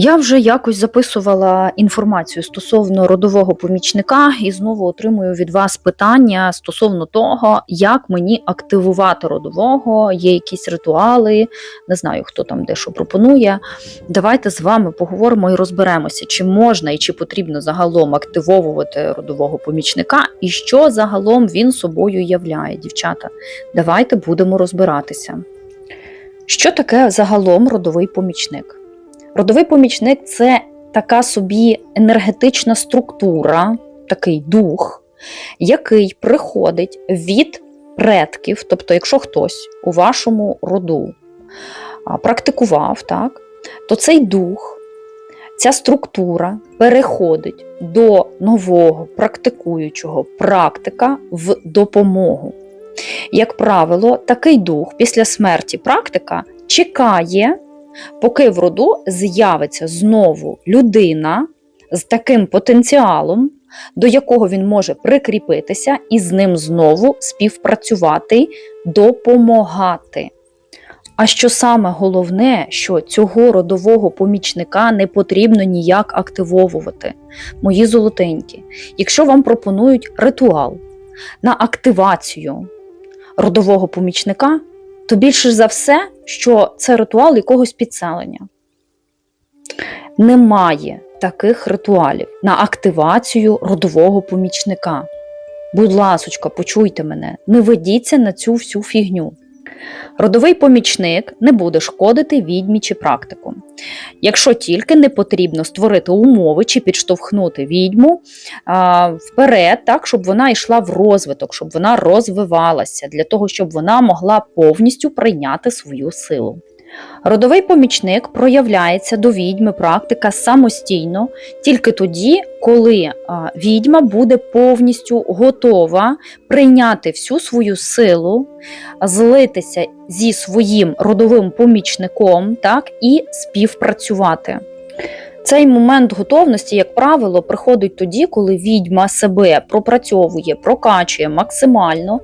Я вже якось записувала інформацію стосовно родового помічника і знову отримую від вас питання стосовно того, як мені активувати родового, є якісь ритуали, не знаю, хто там де що пропонує. Давайте з вами поговоримо і розберемося, чи можна і чи потрібно загалом активовувати родового помічника, і що загалом він собою являє, дівчата. Давайте будемо розбиратися. Що таке загалом родовий помічник? Родовий помічник це така собі енергетична структура, такий дух, який приходить від предків. Тобто, якщо хтось у вашому роду практикував, так, то цей дух, ця структура переходить до нового практикуючого практика в допомогу. Як правило, такий дух після смерті практика чекає поки в роду з'явиться знову людина з таким потенціалом, до якого він може прикріпитися і з ним знову співпрацювати, допомагати. А що саме головне, що цього родового помічника не потрібно ніяк активовувати, мої золотенькі. Якщо вам пропонують ритуал на активацію родового помічника, то більше за все, що це ритуал якогось підселення. Немає таких ритуалів на активацію родового помічника. Будь ласочка, почуйте мене, не ведіться на цю всю фігню. Родовий помічник не буде шкодити відьмі чи практику. Якщо тільки не потрібно створити умови чи підштовхнути відьму а, вперед, так, щоб вона йшла в розвиток, щоб вона розвивалася, для того, щоб вона могла повністю прийняти свою силу. Родовий помічник проявляється до відьми практика самостійно тільки тоді, коли відьма буде повністю готова прийняти всю свою силу, злитися зі своїм родовим помічником так, і співпрацювати. Цей момент готовності, як правило, приходить тоді, коли відьма себе пропрацьовує, прокачує максимально,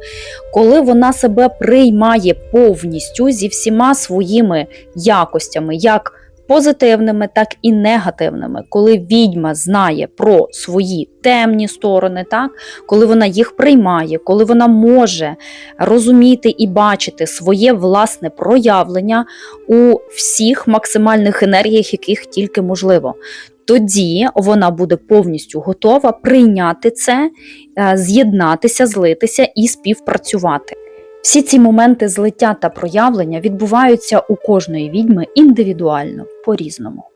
коли вона себе приймає повністю зі всіма своїми якостями, як позитивними, так і негативними, коли відьма знає про свої темні сторони, так? коли вона їх приймає, коли вона може розуміти і бачити своє власне проявлення у всіх максимальних енергіях, яких тільки можливо. Тоді вона буде повністю готова прийняти це, е, з'єднатися, злитися і співпрацювати. Всі ці моменти злиття та проявлення відбуваються у кожної відьми індивідуально, по-різному.